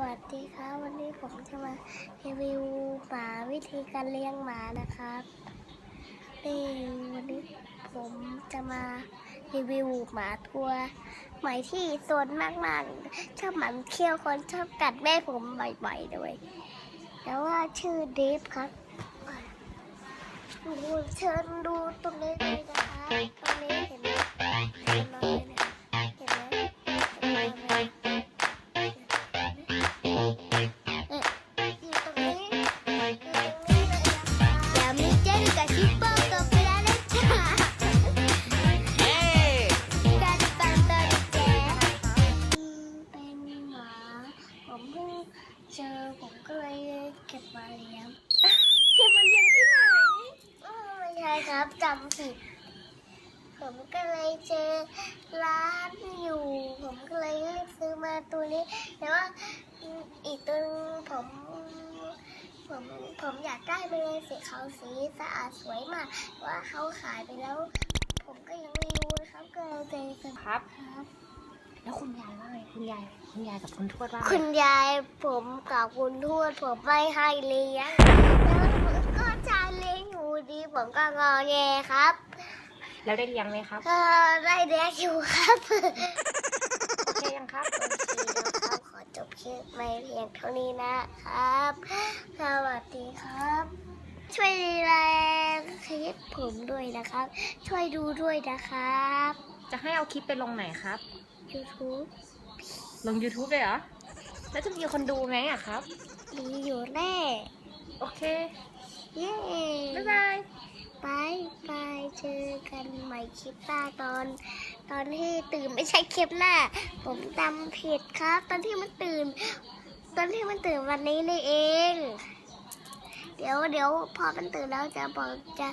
วัสดีครับวันนี้ผมจะมารีวิวหมาวิธีการเลี้ยงหมานะครับนี่วันนี้ผมจะมารีวิวหมาตัวใหม่ที่โซนมากๆ ชอบหมันเคี้ยวคนชอบกัดแม่ผมบ่อยๆด้วยแล้วว่าชื่อเดฟครับดูเชิญดูตรงนี้เลยนะคะตรงนี้ ผมเพิ่งเจอผมก็เลยเก็บมาเลี้ยงเก็บมาเลี้ยงที่ไหนเออไม่ใช่ครับจำผิดผมก็เลยเจอร้านอยู่ ผมก็เลยรีบซื้อมาตัวนี้ แต่ว่าอีกตัวผมผมผมอยากได้ไปเลยสีขาวสีสะอาดสวยมาก ว่าเขาขายไปแล้ว ผมก็ยังไม่รู้นะครับก็เลยเจอกันครับครับ แล้วคุณยายว่าไง คุณยายคุณยายกับคุณทวดว่าไงคุณยายผมกับคุณทวดผมไม่ให้เลี้ยงแล้วก็จะเลี้ยงอยู่ดีผมก็งอแงครับแล้วได้เลี้ยงไหมครับก็ได้เลี้ยงอยู่ครับโอเคยังครับโอเคนะครับขอจบคลิปไว้เพียงเท่านี้นะครับ สวัสดีครับ ช่วยดูแลคลิปผมด้วยนะครับ ช่วยดูด้วยนะครับ จะให้เอาคลิปไปลงไหนครับ YouTube ลง YouTube เลยเหรอ แล้วจะมีคนดูไหมอะครับ มีอยู่แน่โอเค เย้บ๊ายบาย บายบายเจอกันใหม่คลิปหน้าตอน ตอนที่ตื่นไม่ใช่คลิปหน้า ผมจำผิดครับ ตอนที่มันตื่น ตอนที่มันตื่นวันนี้นี่เอง เดี๋ยวเดี๋ยวพอมันตื่นแล้วจะบอกจะ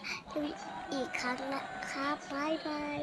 อีกครั้งนะครับบายบาย